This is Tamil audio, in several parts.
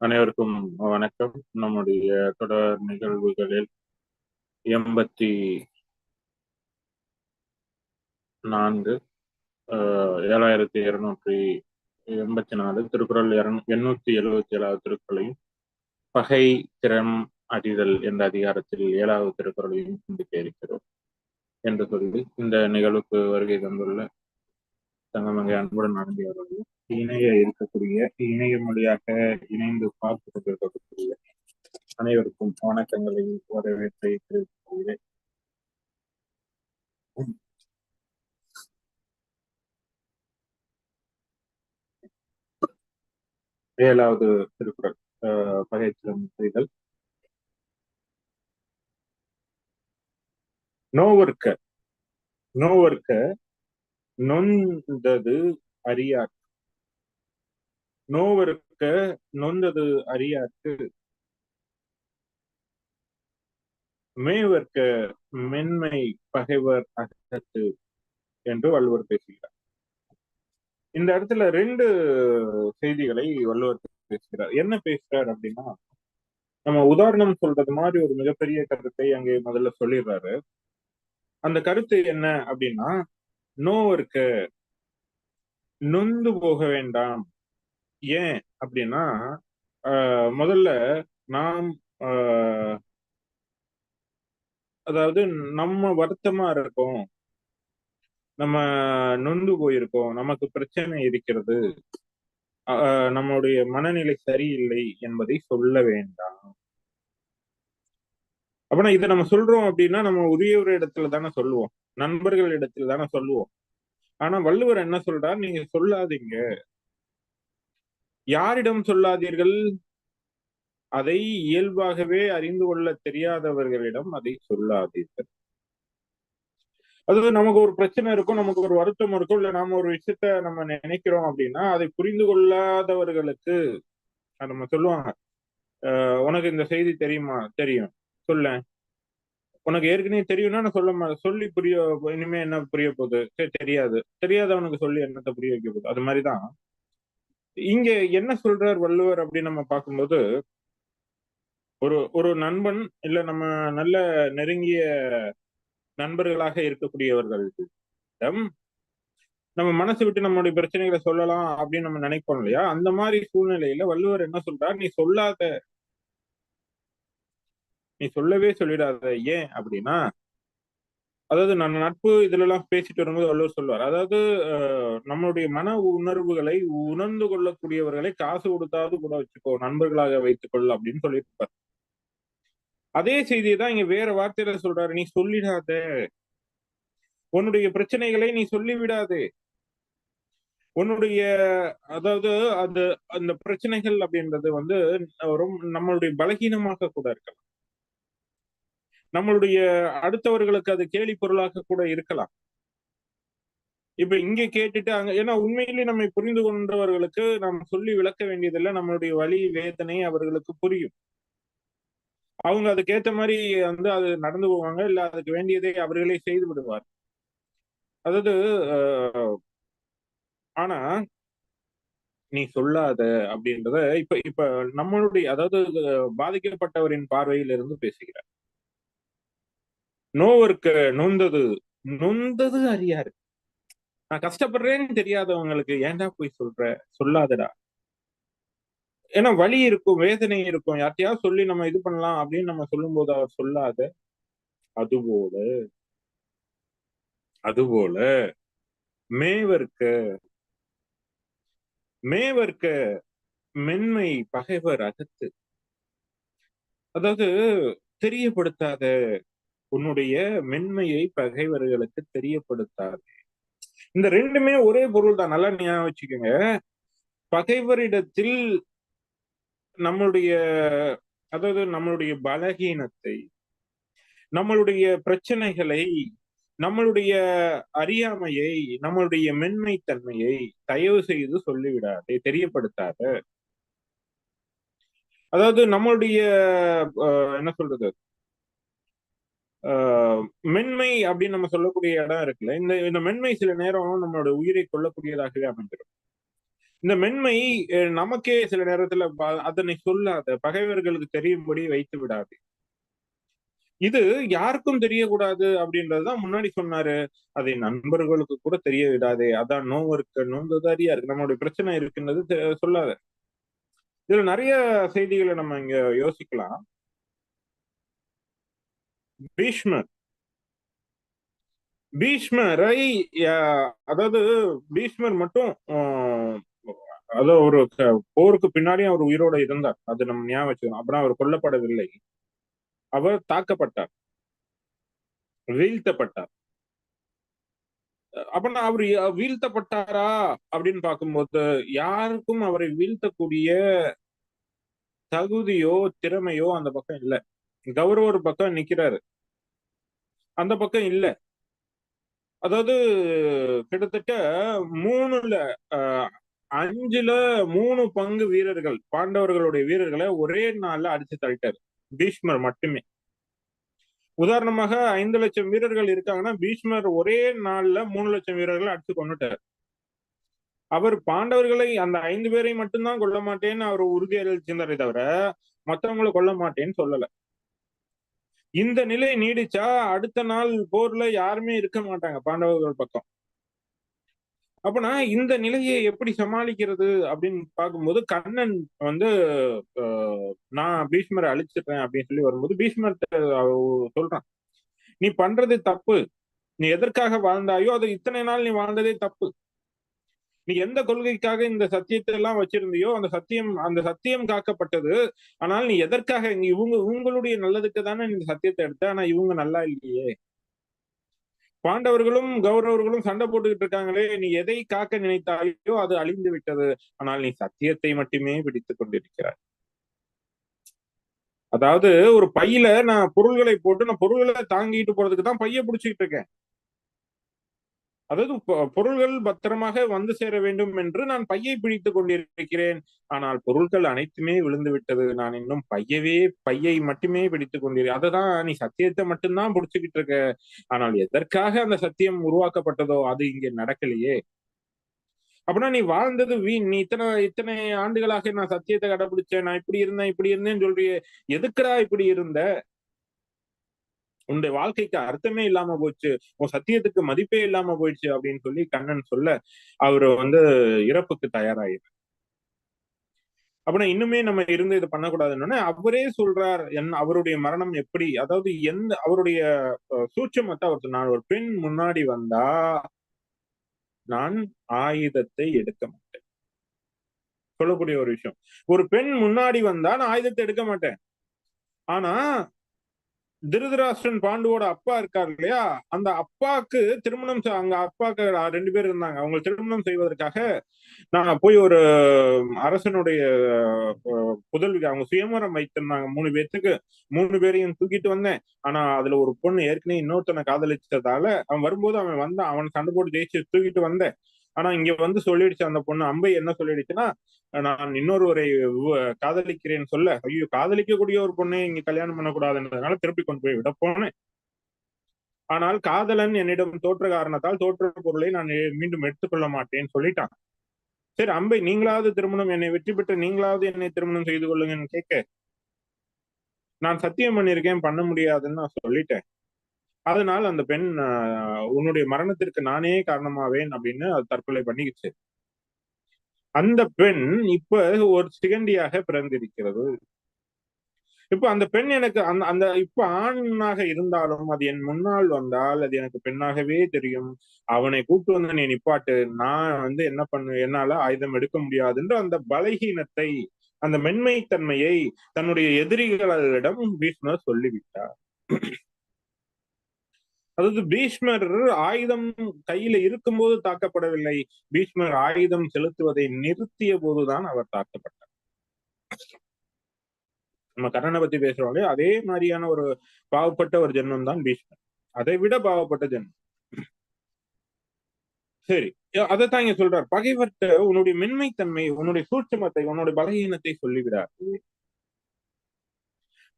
அனைவருக்கும் வணக்கம். நம்முடைய தொடர் நிகழ்வுகளில் எண்பத்தி நான்கு ஆஹ், ஏழாயிரத்தி இருநூற்றி எண்பத்தி நாலு திருக்குறள் எண்ணூத்தி எழுபத்தி ஏழாவது திருக்குறளையும் பகை திறம் அடிதல் என்ற அதிகாரத்தில் ஏழாவது திருக்குறளையும் சிந்திக்க இருக்கிறோம் என்று சொல்லி இந்த நிகழ்வுக்கு வருகை தந்துள்ள தங்கமங்கை அன்புடன் நடந்தியவர்கள் இணைய இருக்கக்கூடிய இணைய மொழியாக இணைந்து பார்த்து கொண்டிருக்கக்கூடிய அனைவருக்கும் வணக்கங்களை வரவேற்பை தெரிவித்துக் கொள்கிறேன் ஏழாவது திருக்குறள் ஆஹ், செய்தல். நோவர்க்க நோவர்க்க நொந்தது அறியார். நோவருக்க நொந்தது அறியார்க்கு மேவர்க்க மென்மை பகைவர் அகத்து என்று வள்ளுவர் பேசுகிறார். இந்த இடத்துல ரெண்டு செய்திகளை வள்ளுவர் பேசுகிறார். என்ன பேசுறார் அப்படின்னா நம்ம உதாரணம் சொல்றது மாதிரி ஒரு மிகப்பெரிய கருத்தை அங்கே முதல்ல சொல்லிடுறாரு. அந்த கருத்து என்ன அப்படின்னா நோவர்க்க நொந்து போக வேண்டாம். ஏன் அப்படின்னா ஆஹ், முதல்ல நாம் ஆஹ், அதாவது நம்ம வருத்தமா இருக்கோம் நம்ம நொந்து போயிருக்கோம் நமக்கு பிரச்சனை இருக்கிறது. ஆஹ், நம்மளுடைய மனநிலை சரியில்லை என்பதை சொல்ல வேண்டாம். அப்படின்னா இதை நம்ம சொல்றோம் அப்படின்னா நம்ம உரியவர் இடத்துல தானே சொல்லுவோம். நண்பர்கள் இடத்துல தானே சொல்லுவோம். ஆனா வள்ளுவர் என்ன சொல்றார்? நீங்க சொல்லாதீங்க. யாரிடம் சொல்லாதீர்கள்? அதை இயல்பாகவே அறிந்து கொள்ள தெரியாதவர்களிடம் அதை சொல்லாதீர்கள். அதாவது நமக்கு ஒரு பிரச்சனை இருக்கும் நமக்கு ஒரு வருத்தம் இருக்கும் இல்ல நாம ஒரு விஷயத்த நம்ம நினைக்கிறோம் அப்படின்னா அதை புரிந்து கொள்ளாதவர்களுக்கு நம்ம சொல்லுவாங்க உனக்கு இந்த செய்தி தெரியுமா? தெரியும். சொல்ல உனக்கு ஏற்கனவே தெரியும்னா நான் சொல்ல சொல்லி புரிய இனிமே என்ன புரிய போகுது? சரி தெரியாது. தெரியாதவனுக்கு சொல்லி என்னத்தை புரிய வைக்க போகுது? அது மாதிரிதான். இங்க என்ன சொல்றார் வள்ளுவர் அப்படின்னு நம்ம பார்க்கும்போது ஒரு ஒரு நண்பன் இல்ல நம்ம நல்ல நெருங்கிய நண்பர்களாக இருக்கக்கூடியவர்கள். நம்ம மனசு விட்டு நம்மளுடைய பிரச்சனைகளை சொல்லலாம் அப்படின்னு நம்ம நினைப்போம் இல்லையா? அந்த மாதிரி சூழ்நிலையில வள்ளுவர் என்ன சொல்றார்? நீ சொல்லாத. நீ சொல்லவே சொல்லிடாத. ஏன் அப்படின்னா அதாவது நான் நட்பு இதுல எல்லாம் பேசிட்டு வரும்போது வள்ளுவர் சொல்லுவார். அதாவது நம்மளுடைய மன உணர்வுகளை உணர்ந்து கொள்ளக்கூடியவர்களை காசு கொடுத்தாவது கூட வச்சுக்கோ நண்பர்களாக வைத்துக்கொள் அப்படின்னு சொல்லியிருப்பார் அதே செய்தியை தான் இங்க வேற வார்த்தையில சொல்றாரு. நீ சொல்லிடாத. உன்னுடைய பிரச்சனைகளை நீ சொல்லிவிடாது. உன்னுடைய அதாவது அந்த அந்த பிரச்சனைகள் அப்படின்றது வந்து ரொம்ப நம்மளுடைய பலகீனமாக கூட இருக்கலாம். நம்மளுடைய அடுத்தவர்களுக்கு அது கேலி பொருளாக கூட இருக்கலாம். இப்ப இங்க கேட்டுட்டு அங்க ஏன்னா உண்மையிலேயே நம்மை புரிந்து கொண்டவர்களுக்கு நாம் சொல்லி விளக்க வேண்டியதில்லை நம்மளுடைய வழி வேதனை அவர்களுக்கு புரியும். அவங்க அதுக்கேத்த மாதிரி வந்து அது நடந்து போவாங்க இல்ல அதுக்கு வேண்டியதை அவர்களே செய்து விடுவார். அதாவது அஹ், ஆனா நீ சொல்லாத அப்படின்றத இப்ப இப்ப நம்மளுடைய அதாவது பாதிக்கப்பட்டவரின் பார்வையில இருந்து பேசுகிறார். நோவருக்கு நொந்தது நொந்தது அறியாரு. நான் கஷ்டப்படுறேன்னு தெரியாதவங்களுக்கு ஏன்டா போய் சொல்ற? சொல்லாதடா. ஏன்னா வலி இருக்கும் வேதனை இருக்கும். யார்ட்டையாவது சொல்லி நம்ம இது பண்ணலாம் அப்படின்னு நம்ம சொல்லும்போது அவர் சொல்லாத. அதுபோல அதுபோல மேவர்க்க மேவர்க்க மென்மை பகைவர் அகத்து. அதாவது தெரியப்படுத்தாத உன்னுடைய மென்மையை பகைவர்களுக்கு தெரியப்படுத்தாது. இந்த ரெண்டுமே ஒரே பொருள் தான் நல்லா ஞாபகம் வச்சுக்கோங்க. பகைவரிடத்தில் நம்மளுடைய அதாவது நம்மளுடைய பலகீனத்தை நம்மளுடைய பிரச்சனைகளை நம்மளுடைய அறியாமையை நம்மளுடைய மென்மைத்தன்மையை தயவு செய்து சொல்லிவிடாதே தெரியப்படுத்தாத. அதாவது நம்மளுடைய அஹ், என்ன சொல்றது? மென்மை அப்படின்னு நம்ம சொல்லக்கூடிய இடம் இருக்குல்ல. இந்த இந்த மென்மை சில நேரம் நம்மளோட உயிரை கொள்ளக்கூடியதாகவே அமைஞ்சிடும் இந்த மென்மை அஹ், நமக்கே சில நேரத்துல அதனை சொல்லாத பகைவர்களுக்கு தெரியும்படி வைத்து விடாது. இது யாருக்கும் தெரியக்கூடாது அப்படின்றதுதான் முன்னாடி சொன்னாரு. அதை நண்பர்களுக்கு கூட தெரிய விடாதே. அதான் நோவு இருக்கு நோந்ததாரியா இருக்கு. நம்மளுடைய பிரச்சனை இருக்குன்றது சொல்லாத. இதுல நிறைய செய்திகளை நம்ம இங்க யோசிக்கலாம். பீஷ்மர் பீஷ்மரை அதாவது பீஷ்மர் மட்டும் அதாவது ஒரு போருக்கு பின்னாடியும் அவர் உயிரோட இருந்தார். அது நம்ம ஞாபகம் வச்சுக்கணும். அப்புறம் அவர் கொல்லப்படவில்லை. அவர் தாக்கப்பட்டார். வீழ்த்தப்பட்டார். அப்படின்னா அவர் வீழ்த்தப்பட்டாரா? அப்படின்னு பார்க்கும்போது யாருக்கும் அவரை வீழ்த்தக்கூடிய தகுதியோ திறமையோ அந்த பக்கம் இல்ல. கௌரவ ஒரு பக்கம் நிக்கிறாரு. அந்த பக்கம் இல்ல. அதாவது கிட்டத்தட்ட மூணுல அஞ்சுல மூணு பங்கு வீரர்கள் பாண்டவர்களுடைய வீரர்களை ஒரே நாள்ல அடிச்சு தள்ளிட்டாரு. பீஷ்மர் மட்டுமே. உதாரணமாக ஐந்து லட்சம் வீரர்கள் இருக்காங்கன்னா பீஷ்மர் ஒரே நாள்ல மூணு லட்சம் வீரர்களை அடிச்சு கொண்டுட்டார் அவர் பாண்டவர்களை அந்த ஐந்து பேரை மட்டும்தான் கொல்ல மாட்டேன்னு அவர் உறுதியளிச்சிருந்தாரே தவிர மத்தவங்களை கொல்ல மாட்டேன்னு சொல்லலை. இந்த நிலை நீடிச்சா அடுத்த நாள் போர்ல யாருமே இருக்க மாட்டாங்க பாண்டவர்கள் பக்கம். அப்பனா இந்த நிலையை எப்படி சமாளிக்கிறது அப்படின்னு பார்க்கும்போது கண்ணன் வந்து நான் பீஷ்மரை அழிச்சிடுறேன் அப்படின்னு சொல்லி வரும்போது பீஷ்மர் சொல்றான் நீ பண்றது தப்பு. நீ எதற்காக வாழ்ந்தாயோ அது இத்தனை நாள் நீ வாழ்ந்ததே தப்பு. நீ எந்த கொள்கைக்காக இந்த சத்தியத்தை எல்லாம் வச்சிருந்தியோ அந்த சத்தியம் அந்த சத்தியம் காக்கப்பட்டது. ஆனால் நீ எதற்காக இவங்க உங்களுடைய நல்லதுக்கு தானே நீ இந்த சத்தியத்தை எடுத்த ஆனா இவங்க நல்லா இல்லையே. பாண்டவர்களும் கௌரவர்களும் சண்டை போட்டுக்கிட்டு இருக்காங்களே நீ எதை காக்க நினைத்தாயோ அது அழிந்து விட்டது. ஆனால் நீ சத்தியத்தை மட்டுமே பிடித்துக் கொண்டிருக்கிறாய். அதாவது ஒரு பையில நான் பொருள்களை போட்டு நான் பொருள்களை தாங்கிட்டு போறதுக்கு தான் பைய பிடிச்சிக்கிட்டு இருக்கேன். அதாவது பொருள்கள் பத்திரமாக வந்து சேர வேண்டும் என்று நான் பையை பிடித்துக் கொண்டிருக்கிறேன். ஆனால் பொருட்கள் அனைத்துமே விழுந்து விட்டது. நான் இன்னும் பையவே பையை மட்டுமே பிடித்துக் கொண்டிருக்கேன் அததான் நீ சத்தியத்தை மட்டும்தான் பிடிச்சுக்கிட்டு இருக்க. ஆனால் எதற்காக அந்த சத்தியம் உருவாக்கப்பட்டதோ அது இங்கே நடக்கலையே. அப்படின்னா நீ வாழ்ந்தது வீண். நீ இத்தனை இத்தனை ஆண்டுகளாக நான் சத்தியத்தை கடைபிடிச்சேன். நான் இப்படி இருந்தேன் இப்படி இருந்தேன்னு சொல்றிய. எதுக்குடா இப்படி இருந்த? உன்னுடைய வாழ்க்கைக்கு அர்த்தமே இல்லாம போச்சு உன் சத்தியத்துக்கு மதிப்பே இல்லாம போயிடுச்சு அப்படின்னு சொல்லி கண்ணன் சொல்ல அவரு வந்து இறப்புக்கு தயாராயிரு. அப்படின்னா இன்னுமே நம்ம இருந்து இது பண்ணக்கூடாதுன்னு அவரே சொல்றார் என் அவருடைய மரணம் எப்படி? அதாவது எந்த அவருடைய சூட்சமத்தை சூட்சுமத்தை அவர் சொன்னார் ஒரு பெண் முன்னாடி வந்தா நான் ஆயுதத்தை எடுக்க மாட்டேன். சொல்லக்கூடிய ஒரு விஷயம். ஒரு பெண் முன்னாடி வந்தா நான் ஆயுதத்தை எடுக்க மாட்டேன். ஆனா திருதராஷ்டிரன் பாண்டுவோட அப்பா இருக்கார் இல்லையா? அந்த அப்பாக்கு திருமணம் அங்க அப்பாக்கு ரெண்டு பேர் இருந்தாங்க. அவங்க திருமணம் செய்வதற்காக நான் போய் ஒரு அரசனுடைய புதல்விக்கு புதல்வி அவங்க சுயமரம் வைத்திருந்தாங்க. மூணு பேர்த்துக்கு மூணு பேரையும் தூக்கிட்டு வந்தேன். ஆனா அதுல ஒரு பொண்ணு ஏற்கனவே இன்னொருத்தனை காதலிச்சதால அவன் வரும்போது அவன் வந்தான். அவன் சண்டை போட்டு ஜெயிச்சு தூக்கிட்டு வந்தேன். ஆனா இங்க வந்து சொல்லிடுச்சு அந்த பொண்ணு. அம்பை என்ன சொல்லிடுச்சுன்னா நான் இன்னொருவரை காதலிக்கிறேன் காதலிக்கிறேன்னு சொல்ல ஐயோ காதலிக்கக்கூடிய ஒரு பொண்ணை இங்க கல்யாணம் பண்ணக்கூடாதுன்றதுனால திருப்பி கொண்டு போய் விட போனேன். ஆனால் காதலன் என்னிடம் தோற்ற காரணத்தால் தோற்ற பொருளை நான் மீண்டும் எடுத்துக்கொள்ள மாட்டேன்னு சொல்லிட்டான். சரி அம்பை நீங்களாவது திருமணம் என்னை வெற்றி பெற்று நீங்களாவது என்னை திருமணம் செய்து கொள்ளுங்கன்னு கேட்க நான் சத்தியம் பண்ணியிருக்கேன் பண்ண முடியாதுன்னு நான் சொல்லிட்டேன். அதனால் அந்த பெண் உன்னுடைய மரணத்திற்கு நானே காரணமாவேன் அப்படின்னு தற்கொலை பண்ணிக்கிச்சு. அந்த பெண் இப்ப ஒரு சிகண்டியாக பிறந்திருக்கிறது. இப்ப அந்த பெண் எனக்கு அந்த அந்த இப்ப ஆணாக இருந்தாலும் அது என் முன்னால் வந்தால் அது எனக்கு பெண்ணாகவே தெரியும். அவனை கூட்டு வந்து நீ நிப்பாட்டு. நான் வந்து என்ன பண்ணு என்னால ஆயுதம் எடுக்க முடியாதுன்ற அந்த பலகீனத்தை அந்த மென்மைத்தன்மையை தன்னுடைய எதிரிகளிடம் பீஷ்மர் சொல்லிவிட்டார். அதாவது பீஷ்மர் ஆயுதம் கையில இருக்கும்போது தாக்கப்படவில்லை. பீஷ்மர் ஆயுதம் செலுத்துவதை நிறுத்திய போதுதான் அவர் தாக்கப்பட்டார். நம்ம கர்ணனை பத்தி பேசுறவங்களே அதே மாதிரியான ஒரு பாவப்பட்ட ஒரு ஜென்மம் தான் பீஷ்மர். அதை விட பாவப்பட்ட ஜென்மம். சரி. அதைத்தான் இங்க சொல்றார். பகைவர்கிட்ட உன்னுடைய மென்மைத்தன்மை உன்னுடைய சூட்சமத்தை உன்னுடைய பலகீனத்தை சொல்லிவிடார்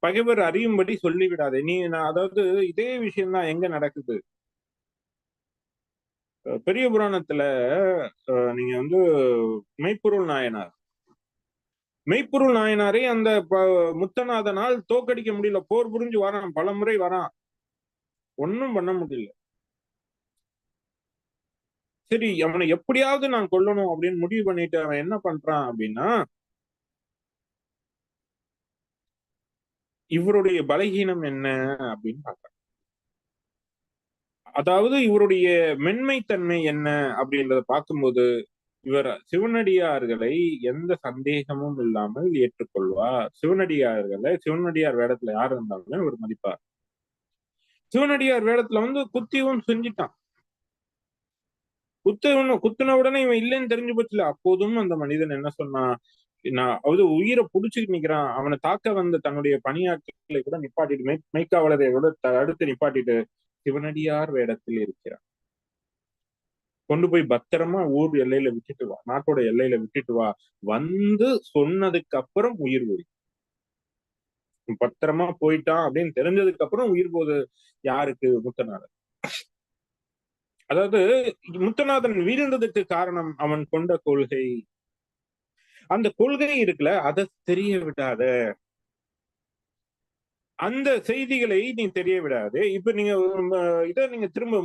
பகைவர் அறியும்படி சொல்லிவிடாதே. நீ நான் அதாவது இதே விஷயம் தான் எங்க நடக்குது? பெரிய புராணத்துல நீங்க வந்து மெய்ப்பொருள் நாயனார். மெய்ப்பொருள் நாயனாரை அந்த முத்தநாதனால் தோக்கடிக்க முடியல. போர் புரிஞ்சு வரான். பல முறை வரான். ஒன்னும் பண்ண முடியல. சரி அவனை எப்படியாவது நான் கொல்லணும் அப்படின்னு முடிவு பண்ணிட்டு அவன் என்ன பண்றான் அப்படின்னா இவருடைய பலகீனம் என்ன அப்படின்னு பார்க்கறான் அதாவது இவருடைய மென்மைத்தன்மை என்ன அப்படின்றத பார்க்கும்போது இவர் சிவனடியார்களை எந்த சந்தேகமும் இல்லாமல் ஏற்றுக்கொள்வார். சிவனடியார்களை சிவனடியார் வேடத்துல யார் இருந்தாலுமே இவர் மதிப்பார். சிவனடியார் வேடத்துல வந்து குத்தியும் செஞ்சிட்டான். குத்தவன குத்துன உடனே இவன் இல்லைன்னு தெரிஞ்சு போச்சுல அப்போதும் அந்த மனிதன் என்ன சொன்னான்? நான் அதாவது உயிரை புடிச்சுட்டு நிக்கிறான். அவனை தாக்க வந்த தன்னுடைய பணியாட்களை கூட நிப்பாட்டிட்டு மெய் மெய்க்காவலரை கூட அடுத்து நிப்பாட்டிட்டு சிவனடியார் வேடத்தில் இருக்கிறான். கொண்டு போய் பத்திரமா ஊர் எல்லையில விட்டுட்டு வா. நாட்டோட எல்லையில விட்டுட்டு வா. வந்து சொன்னதுக்கு அப்புறம் உயிர் போய். பத்திரமா போயிட்டான் அப்படின்னு தெரிஞ்சதுக்கு அப்புறம் உயிர் போது யாருக்கு? முத்தநாதன் அதாவது முத்தநாதன் வீழ்ந்ததுக்கு காரணம் அவன் கொண்ட கொள்கை அந்த கொள்கை இருக்குல்ல அதை தெரிய விடாத. அந்த செய்திகளை நீ தெரிய விடாது. இப்ப நீங்க இதை நீங்க திரும்ப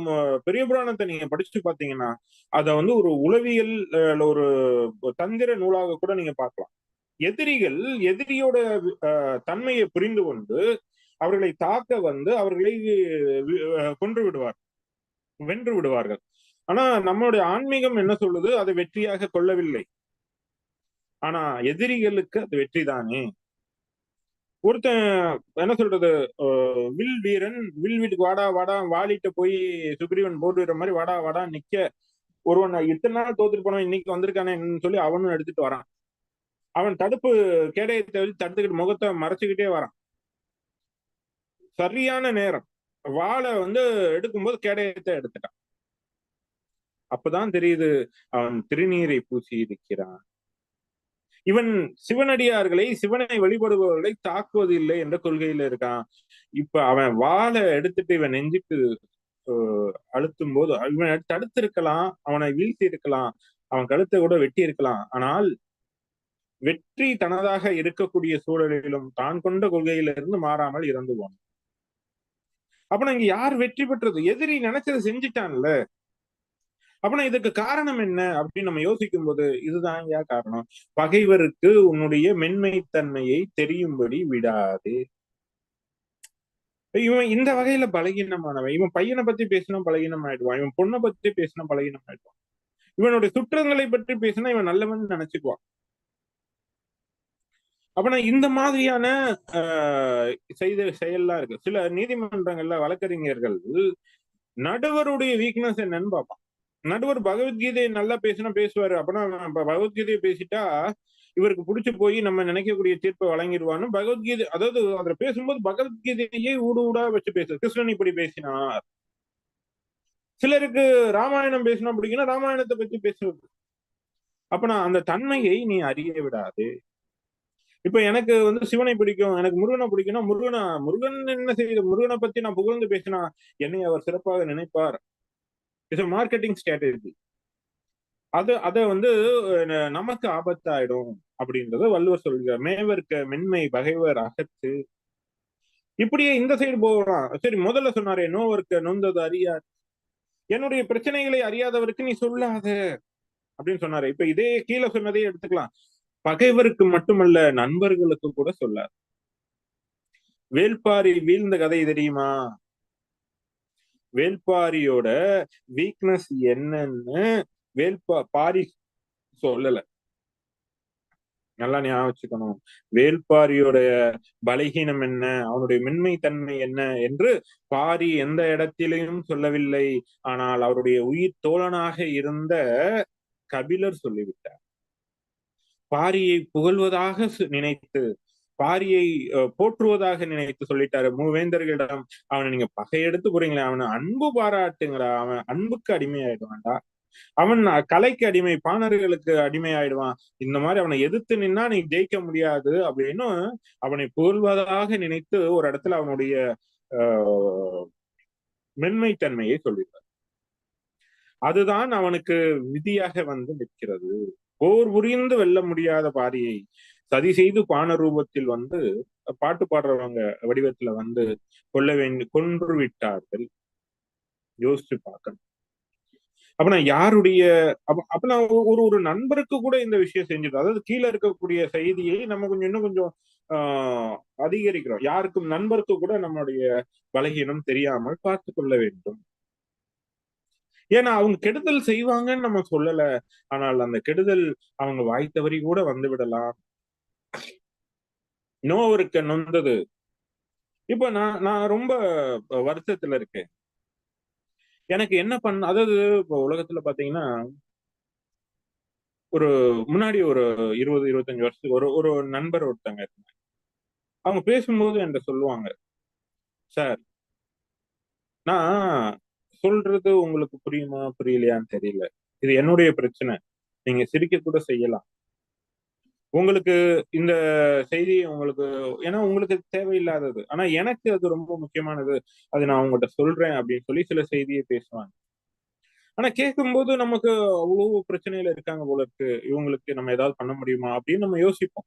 பெரிய புராணத்தை நீங்க படிச்சு பாத்தீங்கன்னா அத வந்து ஒரு உளவியல் ஒரு தந்திர நூலாக கூட நீங்க பார்க்கலாம். எதிரிகள் எதிரியோட அஹ், தன்மையை புரிந்து கொண்டு அவர்களை தாக்க வந்து அவர்களை கொன்று விடுவார் வென்று விடுவார்கள். ஆனா நம்மளுடைய ஆன்மீகம் என்ன சொல்லுது? அதை வெற்றியாக கொள்ளவில்லை. ஆனா எதிரிகளுக்கு அது வெற்றி தானே? ஒருத்தன் என்ன சொல்றது வில் வீரன் வில் வீட்டுக்கு வாடா வாடா வாலிட்ட போய் சுக்ரீவன் போடுற மாதிரி வாடா வாடா நிக்க. ஒருவன் இத்தனை நாள் தோத்துட்டு போனவன் இன்னைக்கு வந்திருக்கானேன்னு சொல்லி அவனும் எடுத்துட்டு வரான். அவன் தடுப்பு கேடயத்தை வச்சு தடுத்துக்கிட்டு முகத்தை மறைச்சுக்கிட்டே வரான். சரியான நேரம். வாழை வந்து எடுக்கும்போது கேடயத்தை எடுத்துட்டான். அப்பதான் தெரியுது அவன் திருநீரை பூசி இருக்கிறான் இவன் சிவனடியார்களை சிவனை வழிபடுபவர்களை தாக்குவதில்லை என்ற கொள்கையில இருக்கான். இப்ப அவன் வாளை எடுத்துட்டு இவன் நெஞ்சுக்கு அழுத்தும் போது இவன் தடுத்திருக்கலாம் அவனை வீழ்த்தி இருக்கலாம் அவன் கழுத்தை கூட வெட்டி இருக்கலாம் ஆனால் வெற்றி தனதாக இருக்கக்கூடிய சூழலிலும் தான் கொண்ட கொள்கையிலிருந்து மாறாமல் இறந்து போனான் அப்ப இங்க யார் வெற்றி பெற்றது? எதிரி நினைச்சதை செஞ்சுட்டான்ல. அப்பனா இதுக்கு காரணம் என்ன அப்படின்னு நம்ம யோசிக்கும் போது இதுதான் ஏன் காரணம். பகைவருக்கு உன்னுடைய மென்மைத்தன்மையை தெரியும்படி விடாது. இவன் இந்த வகையில பலகீனமானவன். இவன் பையனை பத்தி பேசினா பலகீனம் ஆயிடுவான் இவன் பொண்ணை பத்தி பேசினா பலகீனம் ஆயிடுவான் இவனுடைய சுற்றங்களை பற்றி பேசினா இவன் நல்லவன் நினைச்சுக்குவான். அப்பனா இந்த மாதிரியான செய்த செயல்லாம் இருக்கு. சில நீதிமன்றங்கள்ல வழக்கறிஞர்கள் நடுவருடைய வீக்னஸ் என்னன்னு பார்ப்பான். நடுவர் பகவத்கீதையை நல்லா பேசினா பேசுவாரு. அப்படின்னா பகவத்கீதையை பேசிட்டா இவருக்கு பிடிச்சு போய் நம்ம நினைக்கக்கூடிய தீர்ப்பை வழங்கிடுவான்னு பகவத்கீதை அதாவது அதுல பேசும்போது பகவத்கீதையே ஊடு ஊடா வச்சு பேசுறது கிருஷ்ணன் இப்படி பேசினார். சிலருக்கு ராமாயணம் பேசினா பிடிக்குன்னா ராமாயணத்தை பத்தி பேசுறது அப்பனா அந்த தன்மையை நீ அறிய விடாது. இப்ப எனக்கு வந்து சிவனை பிடிக்கும் எனக்கு முருகனை பிடிக்கும்னா முருகனா முருகன் என்ன செய்யுது முருகனை பத்தி நான் புகழ்ந்து பேசினா என்னை அவர் சிறப்பாக நினைப்பார். இட்ஸ் மார்க்கெட்டிங் ஸ்ட்ராட்டஜி அது அதை வந்து நமக்கு ஆபத்தாயிடும் அப்படின்றத வள்ளுவர் சொல்கிறார் மேவர்க்க மென்மை பகைவர் அகத்து இப்படியே இந்த சைடு போகலாம். சரி முதல்ல சொன்னாரே நோவர்க்க நொந்தது அறியார். என்னுடைய பிரச்சனைகளை அறியாதவருக்கு நீ சொல்லாத அப்படின்னு சொன்னாரு. இப்ப இதே கீழே சொன்னதே எடுத்துக்கலாம். பகைவருக்கு மட்டுமல்ல நண்பர்களுக்கு கூட சொல்லாது வேள்பாரி வீழ்ந்த கதை தெரியுமா? வேல்பாரியோட வீக்னஸ் என்னன்னு வேல்பா பாரி சொல்லல. நல்லா ஞாபகம் வச்சுக்கணும். வேல்பாரியோட பலகீனம் என்ன? அவனுடைய மென்மை தன்மை என்ன என்று பாரி எந்த இடத்திலையும் சொல்லவில்லை. ஆனால் அவருடைய உயிர் தோழனாக இருந்த கபிலர் சொல்லிவிட்டார். பாரியை புகழ்வதாக நினைத்து பாரியை அஹ், போற்றுவதாக நினைத்து சொல்லிட்டாரு. மூவேந்தர்களிடம் அவனை நீங்க பகையெடுத்து போறீங்களே அவனை அன்பு பாராட்டுங்களா? அவன் அன்புக்கு அடிமையாயிடுவான்டா. அவன் கலைக்கு அடிமை பாணர்களுக்கு அடிமை ஆயிடுவான் இந்த மாதிரி அவனை எதிர்த்து நின்னா நீ ஜெயிக்க முடியாது. அப்படின்னு அவனை புகழ்வதாக நினைத்து ஒரு இடத்துல அவனுடைய ஆஹ் மென்மைத்தன்மையை சொல்லிட்டார் அதுதான் அவனுக்கு விதியாக வந்து நிற்கிறது. போர் புரிந்து வெல்ல முடியாத பாரியை சதி செய்து பான ரூபத்தில் வந்து பாட்டு பாடுறவங்க வடிவத்துல வந்து கொல்ல வேண்டி கொன்று விட்டார்கள். யோசிச்சு பார்க்கணும். அப்ப நான் யாருடைய அப்ப ஒரு ஒரு நண்பருக்கு கூட இந்த விஷயம் செஞ்சிடும் அதாவது கீழே இருக்கக்கூடிய செய்தியை நம்ம கொஞ்சம் இன்னும் கொஞ்சம் ஆஹ் அதிகரிக்கிறோம். யாருக்கும் நண்பருக்கு கூட நம்மளுடைய பலகீனம் தெரியாமல் பார்த்து கொள்ள வேண்டும். ஏன்னா அவங்க கெடுதல் செய்வாங்கன்னு நம்ம சொல்லல. ஆனால் அந்த கெடுதல் அவங்க வாய் தவறி கூட வந்து விடலாம். நோவருக்கு நொந்தது. இப்ப நான் நான் ரொம்ப வருத்தத்துல இருக்கேன். எனக்கு என்ன பண்ண அதாவது இப்போ உலகத்துல பாத்தீங்கன்னா ஒரு முன்னாடி ஒரு இருபது இருபத்தஞ்சு வருஷத்துக்கு ஒரு ஒரு நண்பர் ஒருத்தங்க இருந்தாங்க. அவங்க பேசும்போது என்கிட்ட சொல்லுவாங்க சார் நான் சொல்றது உங்களுக்கு புரியுமா புரியலையான்னு தெரியல. இது என்னுடைய பிரச்சனை. நீங்க சிரிக்க கூட செய்யலாம். உங்களுக்கு இந்த செய்தி உங்களுக்கு ஏன்னா உங்களுக்கு தேவையில்லாதது. ஆனா எனக்கு அது ரொம்ப முக்கியமானது. அது நான் உங்கள்கிட்ட சொல்றேன் அப்படின்னு சொல்லி சில செய்தியை பேசுவாங்க. ஆனா கேட்கும்போது நமக்கு அவ்வளவு பிரச்சனையில இருக்காங்க போல இருக்கு. இவங்களுக்கு நம்ம ஏதாவது பண்ண முடியுமா அப்படின்னு நம்ம யோசிப்போம்.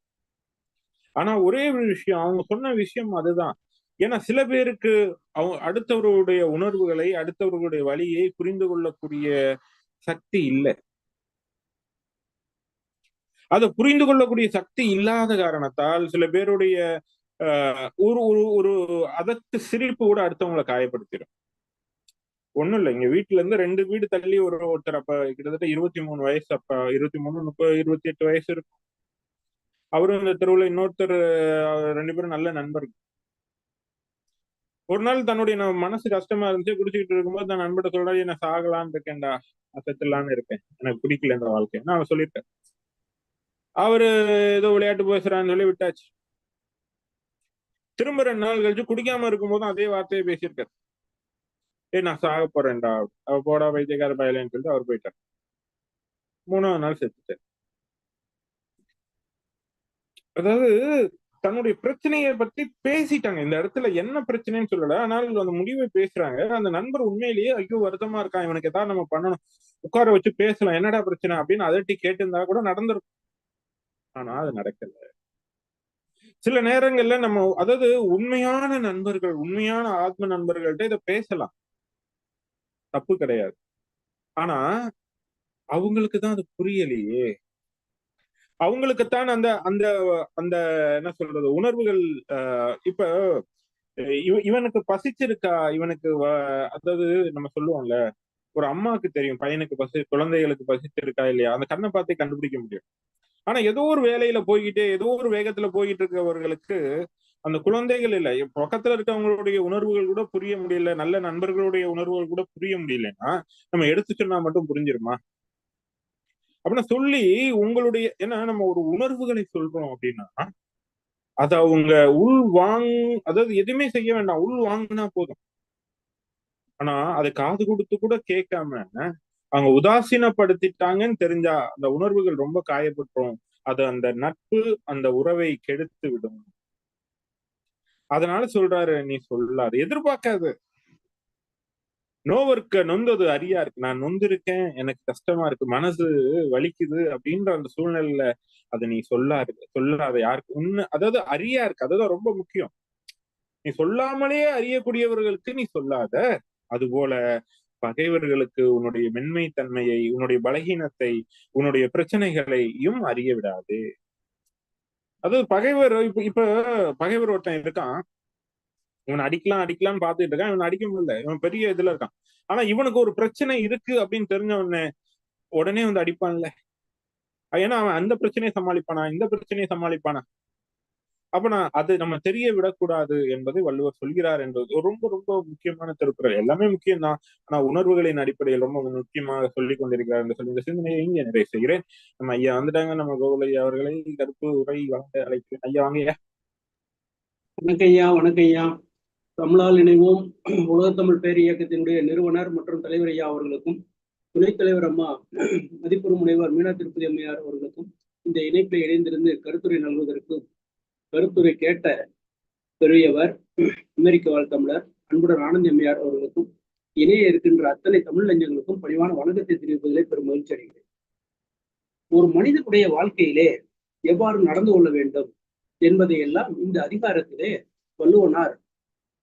ஆனா ஒரே ஒரு விஷயம் அவங்க சொன்ன விஷயம் அதுதான். ஏன்னா சில பேருக்கு அவங்க அடுத்தவர்களுடைய உணர்வுகளை அடுத்தவர்களுடைய வழியை புரிந்து கொள்ளக்கூடிய சக்தி இல்லை. அதை புரிந்து கொள்ளக்கூடிய சக்தி இல்லாத காரணத்தால் சில பேருடைய ஒரு ஒரு ஒரு அதற்கு சிரிப்பு கூட அடுத்தவங்களை காயப்படுத்திடும் ஒண்ணும் இல்லை இங்க வீட்டுல இருந்து ரெண்டு வீடு தள்ளி ஒரு ஒருத்தர் அப்ப கிட்டத்தட்ட இருபத்தி மூணு வயசு அப்ப இருபத்தி மூணு முப்பது இருபத்தி எட்டு வயசு இருக்கும். அவரும் இந்த தெருவுல இன்னொருத்தர் ரெண்டு பேரும் நல்ல நண்பர்கள். ஒரு நாள் தன்னுடைய மனசு கஷ்டமா இருந்துச்சு குடிச்சுக்கிட்டு இருக்கும்போது நான் நண்பர்கிட்ட சொல்றாரு என்ன சாகலான்னு இருக்கேன்டா அசத்திலான்னு இருக்கேன். எனக்கு பிடிக்கல இந்த வாழ்க்கை. நான் சொல்லிட்டேன். அவரு ஏதோ விளையாட்டு பேசுறான்னு சொல்லி விட்டாச்சு. திரும்ப ரெண்டு நாள் கழிச்சு குடிக்காம இருக்கும்போது அதே வார்த்தையை பேசியிருக்காரு. ஏ நான் சாக போறேன்டா. அவ போடா வைத்தியக்கார பயலன்னு சொல்லிட்டு அவர் போயிட்டார். மூணாவது நாள் செத்துட்டார். அதாவது தன்னுடைய பிரச்சனையை பத்தி பேசிட்டாங்க. இந்த இடத்துல என்ன பிரச்சனைன்னு சொல்லல. ஆனால் அந்த முடிவை பேசுறாங்க. அந்த நண்பர் உண்மையிலேயே ஐயோ வருத்தமா இருக்கான். இவனுக்கு ஏதாவது நம்ம பண்ணணும். உட்கார வச்சு பேசலாம். என்னடா பிரச்சனை? அப்படின்னு அதட்டி கேட்டிருந்தா கூட நடந்திருக்கும். ஆனா அது நடக்கல. சில நேரங்கள்ல நம்ம அதாவது உண்மையான நண்பர்கள் உண்மையான ஆத்ம நண்பர்கள்ட்ட இதை பேசலாம். தப்பு கிடையாது. ஆனா அவங்களுக்கு தான் அது புரியலையே. அவங்களுக்குத்தான் அந்த அந்த அந்த என்ன சொல்றது உணர்வுகள் இப்ப இவனுக்கு பசிச்சிருக்கா இவனுக்கு அதாவது நம்ம சொல்லுவோம்ல ஒரு அம்மாவுக்கு தெரியும் பையனுக்கு பசி குழந்தைகளுக்கு பசிச்சிருக்கா இல்லையா? அந்த கண்ணை பார்த்தே கண்டுபிடிக்க முடியும். ஆனா ஏதோ ஒரு வேலையில போய்கிட்டே ஏதோ ஒரு வேகத்துல போயிட்டு இருக்கிறவர்களுக்கு அந்த குழந்தைகள் இல்லை. பக்கத்துல இருக்கவங்களுடைய உணர்வுகள் கூட புரிய முடியல. நல்ல நண்பர்களுடைய உணர்வுகள் கூட புரிய முடியலன்னா நம்ம எடுத்து சொன்னா மட்டும் புரிஞ்சிருமா? அப்படின்னா சொல்லி உங்களுடைய ஏன்னா நம்ம ஒரு உணர்வுகளை சொல்றோம் அப்படின்னா அத அவங்க உள் வாங் அதாவது எதுவுமே செய்ய வேண்டாம். உள் வாங்கினா போதும். ஆனா அது காது கொடுத்து கூட கேட்காம அவங்க உதாசீனப்படுத்திட்டாங்கன்னு தெரிஞ்சா அந்த உணர்வுகள் ரொம்ப காயப்பட்டுரும். அது அந்த நட்பு அந்த உறவை கெடுத்து விடும். அதனால சொல்றாரு நீ சொல்லாது. எதிர்பார்க்காது. நோவர்க்க நொந்தது அரியா இருக்கு. நான் நொந்திருக்கேன். எனக்கு கஷ்டமா இருக்கு. மனசு வலிக்குது அப்படின்ற அந்த சூழ்நிலையில அதை நீ சொல்லாரு சொல்லாத. யாருக்கு? உன்னு அதாவது அரியா இருக்கு. அதுதான் ரொம்ப முக்கியம். நீ சொல்லாமலேயே அறியக்கூடியவர்களுக்கு நீ சொல்லாத. அது போல பகைவர்களுக்கு உன்னுடைய மென்மை தன்மையை உன்னுடைய பலகீனத்தை உன்னுடைய பிரச்சனைகளையும் அறிய விடாது. அது பகைவர் இப்ப இப்ப பகைவர் ஒருத்தன் இருக்கான். இவன் அடிக்கலாம் அடிக்கலாம்னு பாத்துட்டு இருக்கான். இவன் அடிக்க முடியல. இவன் பெரிய இதுல இருக்கான். ஆனா இவனுக்கு ஒரு பிரச்சனை இருக்கு அப்படின்னு தெரிஞ்ச உடனே உடனே வந்து அடிப்பான்ல. ஏன்னா அவன் அந்த பிரச்சனையை சமாளிப்பானா? இந்த பிரச்சனையை சமாளிப்பானா? அப்ப நான் அது நம்ம தெரிய விடக்கூடாது என்பதை வள்ளுவர் சொல்கிறார் என்பது ரொம்ப ரொம்ப முக்கியமான திருக்குறள். எல்லாமே முக்கியம்தான். ஆனா உணர்வுகளின் அடிப்படையில் ரொம்ப முக்கியமாக சொல்லிக் கொண்டிருக்கிறார் என்று சொல்லி இந்த சிந்தனையை இங்கே நிறைய செய்கிறேன். நம்ம ஐயா வந்துட்டாங்க. நம்ம கோகுலை அவர்களை கருப்பு உரை வாங்க அழைக்கிறேன். ஐயா வாங்க வணக்கையா வணக்கையா தமிழால் இணைவோம். உலகத்தமிழ் பேர் இயக்கத்தினுடைய நிறுவனர் மற்றும் தலைவர் ஐயா அவர்களுக்கும் துணைத் தலைவர் அம்மா மதிப்புறு முனைவர் மீனா திருப்பதி அம்மையார் அவர்களுக்கும் இந்த இணைப்பில் இணைந்திருந்து கருத்துரை நல்வதற்கும் கருத்துரை கேட்ட பெரியவர் அமெரிக்க வாழ் தமிழர் அன்புடன் ஆனந்த் எம்மையார் அவர்களுக்கும் இணைய இருக்கின்ற அத்தனை தமிழ் நெஞ்சங்களுக்கும் பணிவான வணக்கத்தை தெரிவிப்பதிலே பெரும் மகிழ்ச்சி அடைகிறேன். ஒரு மனிதனுடைய வாழ்க்கையிலே எவ்வாறு நடந்து கொள்ள வேண்டும் என்பதை எல்லாம் இந்த அதிகாரத்திலே வள்ளுவனார்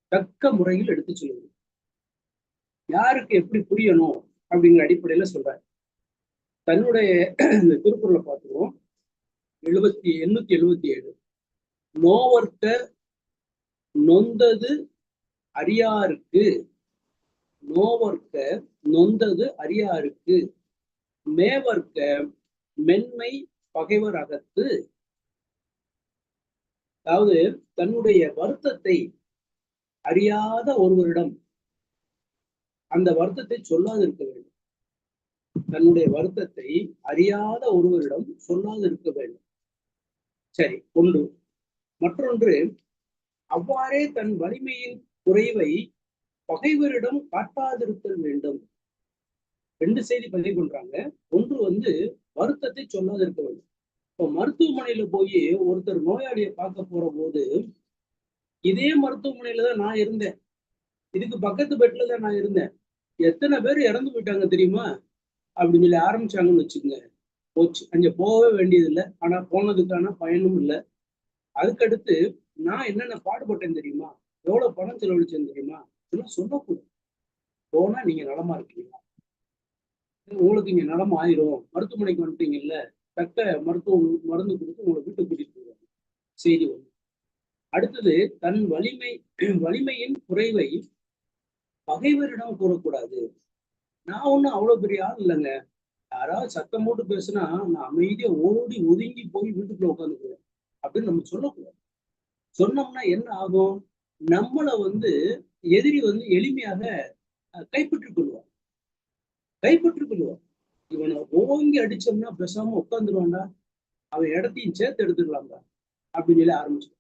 தக்க முறையில் எடுத்து சொல்லுவது யாருக்கு எப்படி புரியணும் அப்படிங்கிற அடிப்படையில சொல்றாரு. தன்னுடைய இந்த திருக்குறளை பார்த்துருவோம் எழுபத்தி எண்ணூத்தி எழுபத்தி ஏழு. நோவர்க்க நொந்தது அறியாருக்கு நோவர்க்க நொந்தது அறியாருக்கு மேவர்க்க மென்மை பகைவர் அகத்து அதாவது தன்னுடைய வருத்தத்தை அறியாத ஒருவரிடம் அந்த வருத்தத்தை சொல்லாது இருக்க வேண்டும். தன்னுடைய வருத்தத்தை அறியாத ஒருவரிடம் சொல்லாது இருக்க வேண்டும். சரி ஒன்று. மற்றொன்று அவ்வாறே தன் வலிமையின் குறைவை பகைவரிடம் காட்டாதிருத்தல் வேண்டும். ரெண்டு செய்தி பதிவு பண்றாங்க. ஒன்று வந்து வருத்தத்தை சொல்லாதிருக்க வேண்டும். இப்போ மருத்துவமனையில போய் ஒருத்தர் நோயாளியை பார்க்க போற போது இதே மருத்துவமனையில தான் நான் இருந்தேன். இதுக்கு பக்கத்து பெட்ல தான் நான் இருந்தேன். எத்தனை பேர் இறந்து போயிட்டாங்க தெரியுமா? அப்படின்னு சொல்லி ஆரம்பிச்சாங்கன்னு வச்சுக்கோங்க. போச்சு. அங்க போகவே வேண்டியதில்லை. ஆனா போனதுக்கான பயனும் இல்லை. அதுக்கடுத்து நான் என்னென்ன பாடுபட்டேன் தெரியுமா? எவ்வளவு பணம் செலவழிச்சேன் தெரியுமா? இதெல்லாம் சொல்லக்கூடாது. போனா நீங்க நலமா இருக்கீங்களா? உங்களுக்கு இங்க நலம் ஆயிரும். மருத்துவமனைக்கு வந்துட்டீங்கல்ல? தக்க மருத்துவ மருந்து கொடுத்து உங்களை வீட்டுக்கு கூட்டிட்டு போவாங்க செய்தி ஒன்று அடுத்தது தன் வலிமை வலிமையின் குறைவை பகைவரிடம் கூறக்கூடாது. நான் ஒண்ணும் அவ்வளவு பெரிய ஆள் இல்லைங்க. யாராவது சத்தம் போட்டு பேசுனா நான் அமைதியா ஓடி ஒதுங்கி போய் வீட்டுக்குள்ள உட்காந்துக்குவேன் அப்படின்னு நம்ம சொல்லக்கூடாது. சொன்னோம்னா என்ன ஆகும்? நம்மளை வந்து எதிரி வந்து எளிமையாக கைப்பற்றிக் கொள்வான். கைப்பற்றிக் கொள்வான். இவனை ஓங்கி அடிச்சோம்னா பேசாம உட்காந்துருவான்டா அவன் இடத்தையும் சேர்த்து எடுத்துக்கலாம்டா அப்படின்னு சொல்லி ஆரம்பிச்சு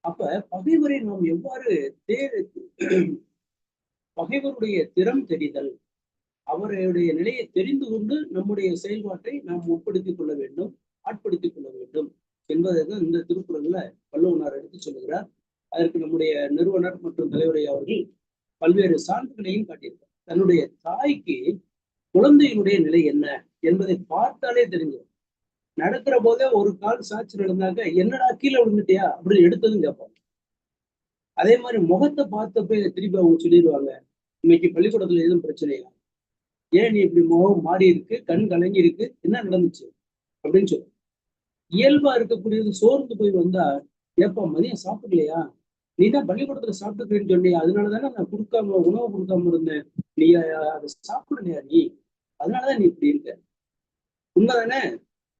அப்ப பகைவரை நாம் எவ்வாறு தே பகைவருடைய திறம் தெரிதல் அவருடைய நிலையை தெரிந்து கொண்டு நம்முடைய செயல்பாட்டை நாம் உட்படுத்திக் கொள்ள வேண்டும் ஆட்படுத்திக் கொள்ள வேண்டும். என்பதை தான் இந்த திருக்குறள்ல வள்ளுவனார் எடுத்து சொல்லுகிறார். அதற்கு நம்முடைய நிறுவனர் மற்றும் தலைவரை அவர்கள் பல்வேறு சான்றுகளையும் காட்டியிருக்கார் தன்னுடைய தாய்க்கு குழந்தையினுடைய நிலை என்ன என்பதை பார்த்தாலே தெரிஞ்சிடும். நடக்கிற போதே ஒரு கால் சாட்சி நடந்தாக்க என்னடா கீழே விழுந்துட்டியா அப்படின்னு எடுத்ததும் கேட்பாங்க. அதே மாதிரி முகத்தை பார்த்தப்ப திருப்பி அவங்க சொல்லிடுவாங்க இன்னைக்கு பள்ளிக்கூடத்துல எதுவும் பிரச்சனையா? ஏன் நீ இப்படி முகம் மாறி இருக்கு கண் கலங்கி இருக்கு என்ன நடந்துச்சு? அப்படின்னு சொல்லுவாங்க. இயல்பா இருக்கக்கூடியது சோர்ந்து போய் வந்தா ஏப்பா மதியம் சாப்பிடலையா? நீ தான் பள்ளிக்கூடத்துல சாப்பிட்டுக்கிறேன்னு சொன்னியா அதனாலதானே நான் கொடுக்காம உணவு கொடுக்காம இருந்தேன். நீ அதை சாப்பிடலையா நீ? அதனாலதான் நீ இப்படி இருக்க. உண்மைதானே?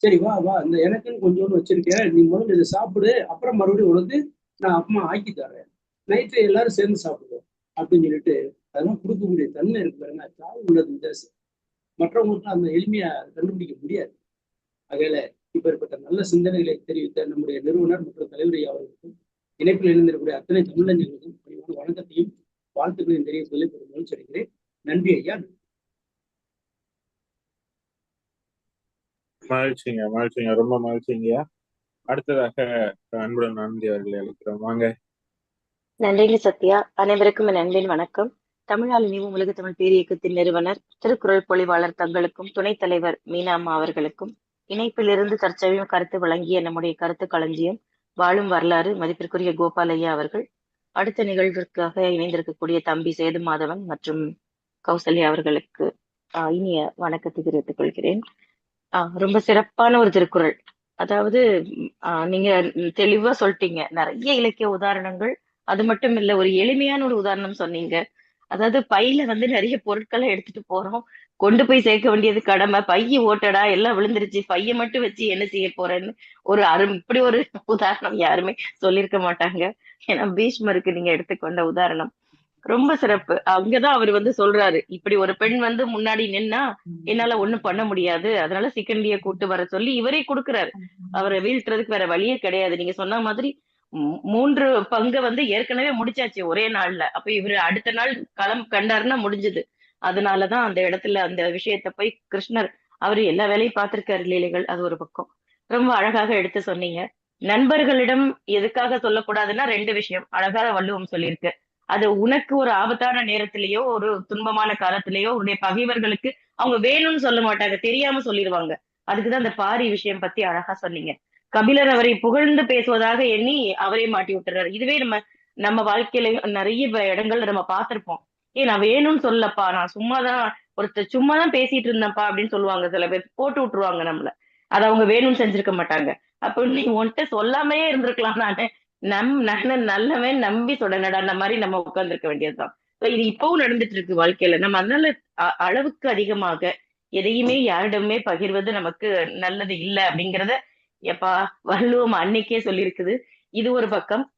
சரி வா வா இந்த எனக்குன்னு கொஞ்சோண்டு வச்சிருக்கேன். நீ முதல்ல இதை சாப்பிடு அப்புறம் மறுபடியும் உனக்கு நான் அம்மா ஆக்கி தரேன். நைட்டு எல்லாரும் சேர்ந்து சாப்பிடுவோம் அப்படின்னு சொல்லிட்டு அதெல்லாம் கொடுக்கக்கூடிய தன்மை இருக்கு பாருங்க. தாய் உள்ளது வித்தியாசம் மற்றவங்களுக்கு அந்த எளிமையா கண்டுபிடிக்க முடியாது. ஆகையில இப்பேற்பட்ட நல்ல சிந்தனைகளை தெரிவித்த நம்முடைய நிறுவனர் மற்றும் தலைவரை அவர்களுக்கும் இணைப்பில் இணைந்திருக்கக்கூடிய அத்தனை தமிழஞ்சங்களுக்கும் பணிவான வணக்கத்தையும் வாழ்த்துக்களையும் தெரிவிப்பதில் பெரும் மகிழ்ச்சி அடைகிறேன். நன்றி ஐயா. மகிழ்ச்சிங்க மகிழ்ச்சிங்க ரொம்ப மகிழ்ச்சிங்கய்யா அடுத்ததாக அன்புடன் நந்தி அவர்களை அழைக்கிறோம். வாங்க. நன்றிங்க சத்யா. அனைவருக்கும் என் அன்பின் வணக்கம். தமிழால் நினைவும் உலக தமிழ் பேரியக்கத்தின் நிறுவனர் திருக்குறள் பொழிவாளர் தங்களுக்கும் துணைத் தலைவர் மீனாம்மா அவர்களுக்கும் இணைப்பிலிருந்து சர்ச்சையும் கருத்து வழங்கிய நம்முடைய கருத்து களஞ்சியம் வாழும் வரலாறு மதிப்பிற்குரிய கோபாலையா அவர்கள் அடுத்த நிகழ்விற்காக இணைந்திருக்கக்கூடிய தம்பி சேது மாதவன் மற்றும் கௌசல்யா அவர்களுக்கு இனிய வணக்கத்தை தெரிவித்துக் கொள்கிறேன். ஆஹ் ரொம்ப சிறப்பான ஒரு திருக்குறள். அதாவது ஆஹ் நீங்க தெளிவா சொல்லிட்டீங்க. நிறைய இலக்கிய உதாரணங்கள். அது மட்டும் இல்ல ஒரு எளிமையான ஒரு உதாரணம் சொன்னீங்க. அதாவது பையில வந்து நிறைய பொருட்களை எடுத்துட்டு போறோம். கொண்டு போய் சேர்க்க வேண்டியது கடமை. பைய ஓட்டடா எல்லாம் விழுந்துருச்சு. பைய மட்டும் வச்சு என்ன செய்ய போறேன்னு ஒரு அரு இப்படி ஒரு உதாரணம் யாருமே சொல்லியிருக்க மாட்டாங்க. ஏன்னா பீஷ்மருக்கு நீங்க எடுத்துக்கொண்ட உதாரணம். ரொம்ப சிறப்பு. அங்கதான் அவர் வந்து சொல்றாரு இப்படி ஒரு பெண் வந்து முன்னாடி நின்னா என்னால ஒண்ணும் பண்ண முடியாது. அதனால சிக்கண்டிய கூட்டு வர சொல்லி இவரே கொடுக்குறாரு. அவரை வீழ்த்துறதுக்கு வேற வழியே கிடையாது. நீங்க சொன்ன மாதிரி மூன்று பங்கு வந்து ஏற்கனவே முடிச்சாச்சு ஒரே நாள்ல. அப்ப இவரு அடுத்த நாள் களம் கண்டாருன்னா முடிஞ்சது. அதனாலதான் அந்த இடத்துல அந்த விஷயத்த போய் கிருஷ்ணர் அவரு எல்லா வேலையும் பார்த்திருக்காரு லீலைகள் அது ஒரு பக்கம். ரொம்ப அழகாக எடுத்து சொன்னீங்க. நண்பர்களிடம் எதுக்காக சொல்லக்கூடாதுன்னா ரெண்டு விஷயம். அழகாக வள்ளுவம் சொல்லியிருக்கு. அது உனக்கு ஒரு ஆபத்தான நேரத்திலேயோ ஒரு துன்பமான காலத்திலேயோ உன்னுடைய பகைவர்களுக்கு அவங்க வேணும்னு சொல்ல மாட்டாங்க தெரியாம சொல்லிடுவாங்க அதுக்குதான் அந்த பாரி விஷயம் பத்தி அழகா சொன்னீங்க. கபிலர் அவரை புகழ்ந்து பேசுவதாக எண்ணி அவரே மாட்டி விட்டுறாரு. இதுவே நம்ம நம்ம வாழ்க்கையில நிறைய இடங்கள்ல நம்ம பார்த்திருப்போம். ஏய் நான் வேணும்னு சொல்லப்பா நான் சும்மாதான் ஒருத்தர் சும்மா தான் பேசிட்டு இருந்தேன்ப்பா அப்படின்னு சொல்லுவாங்க சில பேர். போட்டு விட்டுருவாங்க நம்மள. அதை அவங்க வேணும்னு செஞ்சிருக்க மாட்டாங்க. அப்ப நீ உன்கிட்ட சொல்லாமையே இருந்திருக்கலாம் நானு. நம் நான் நல்லவன் நம்பி சொன்னடா அந்த மாதிரி நம்ம உட்கார்ந்துருக்க வேண்டியதுதான். இது இப்பவும் நடந்துட்டு இருக்கு வாழ்க்கையில. நம்ம அதனால அ- அளவுக்கு அதிகமாக எதையுமே யாரிடமே பகிர்வது நமக்கு நல்லது இல்ல அப்படிங்கிறத எப்பா வள்ளுவம் அன்னைக்கே சொல்லியிருக்குது. இது ஒரு பக்கம்.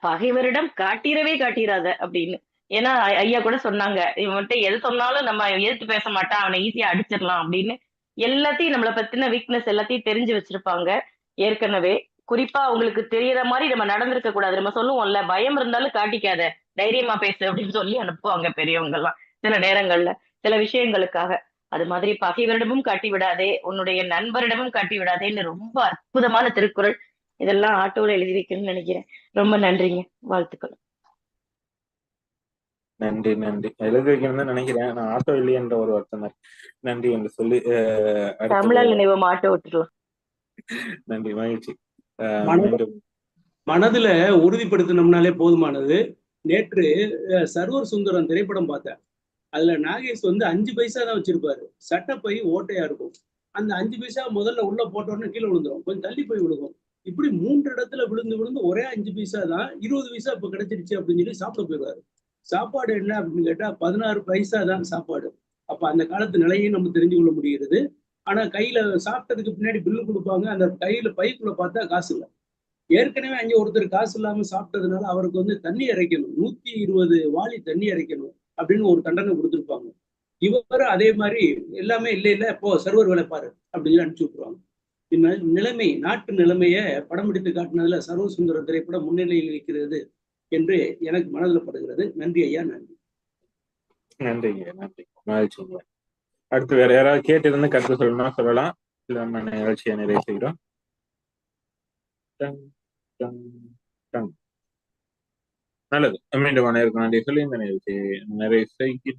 பகைவரிடம் காட்டிடவே காட்டிராத அப்படின்னு. ஏன்னா ஐ- ஐயா கூட சொன்னாங்க இவன்கிட்ட எது சொன்னாலும் நம்ம எதிர்த்து பேச மாட்டான் அவனை ஈஸியா அடிச்சிடலாம் அப்படின்னு. எல்லாத்தையும் நம்மளை பத்தின வீக்னஸ் எல்லாத்தையும் தெரிஞ்சு வச்சிருப்பாங்க ஏற்கனவே. குறிப்பா அவங்களுக்கு தெரியற மாதிரி நம்ம நடந்திருக்க கூடாது. நம்ம சொல்லுவோம்ல பயம் இருந்தாலும் காட்டிக்காத தைரியமா பேசு அப்படின்னு சொல்லி அனுப்புவாங்க பெரியவங்க எல்லாம் சில நேரங்கள்ல சில விஷயங்களுக்காக. அது மாதிரி பகைவரிடமும் காட்டி விடாதே உன்னுடைய நண்பரிடமும் காட்டி விடாதேன்னு ரொம்ப அற்புதமான திருக்குறள். இதெல்லாம் ஆட்டோல எழுதி வைக்கணும்னு நினைக்கிறேன். ரொம்ப நன்றிங்க. வாழ்த்துக்கள். நன்றி நன்றி. எழுதி வைக்கணும்னு நினைக்கிறேன். நான் ஆட்டோ இல்லையன்ற ஒரு வருத்தம். நன்றி என்று சொல்லி தமிழால் நினைவு ஆட்டோ விட்டுடலாம். நன்றி மகிழ்ச்சி. மனதுல உறுதிப்படுத்தினோம்னாலே போதுமானது. நேற்று சர்வர் சுந்தரம் திரைப்படம் பார்த்தேன். அதுல நாகேஷ் வந்து அஞ்சு பைசா தான் வச்சிருப்பாரு. சட்டப்பை ஓட்டையா இருக்கும். அந்த அஞ்சு பைசா முதல்ல உள்ள போட்ட உடனே கீழே விழுந்துரும். கொஞ்சம் தள்ளி போய் விழுகும். இப்படி மூன்று இடத்துல விழுந்து விழுந்து ஒரே அஞ்சு பைசா தான் இருபது பைசா இப்ப கிடைச்சிருச்சு அப்படின்னு சொல்லி சாப்பிட போயிடுவாரு. சாப்பாடு என்ன அப்படின்னு கேட்டா பதினாறு பைசா தான் சாப்பாடு. அப்ப அந்த காலத்து நிலையும் நம்ம தெரிஞ்சு கொள்ள முடிகிறது. ஆனா கையில சாப்பிட்டதுக்கு பின்னாடி பில்லு கொடுப்பாங்க. அந்த கையில பைக்குள்ள பார்த்தா காசு இல்லை. ஏற்கனவே அங்கே ஒருத்தர் காசு இல்லாம சாப்பிட்டதுனால அவருக்கு வந்து தண்ணி இறைக்கணும் நூத்தி இருபது வாளி தண்ணி இறைக்கணும் அப்படின்னு ஒரு தண்டனை கொடுத்துருப்பாங்க. இவர் அதே மாதிரி எல்லாமே இல்லை இல்லை போ சர்வர் வேலை பாரு அப்படின்னு சொல்லி அனுப்பிச்சு விட்டுருவாங்க. இந்த நிலைமை நாட்டு நிலைமையை படம் பிடித்து காட்டினதுல சர்வ சுந்தர திரைப்படம் முன்னிலையில் இருக்கிறது. என்று எனக்கு மனதில் படுகிறது. நன்றி ஐயா நன்றி. நன்றிங்க நன்றி. மகிழ்ச்சிங்க அடுத்து வேற யாராவது கேட்டிருந்து கருத்து சொல்லணும்னா சொல்லலாம். இல்ல நம்ம நிகழ்ச்சியை நிறைவு செய்கிறோம். நல்லது. மீண்டும் அனைவருக்கும் நன்றி சொல்லி இந்த நிகழ்ச்சியை நிறைவு செய்கிறோம்.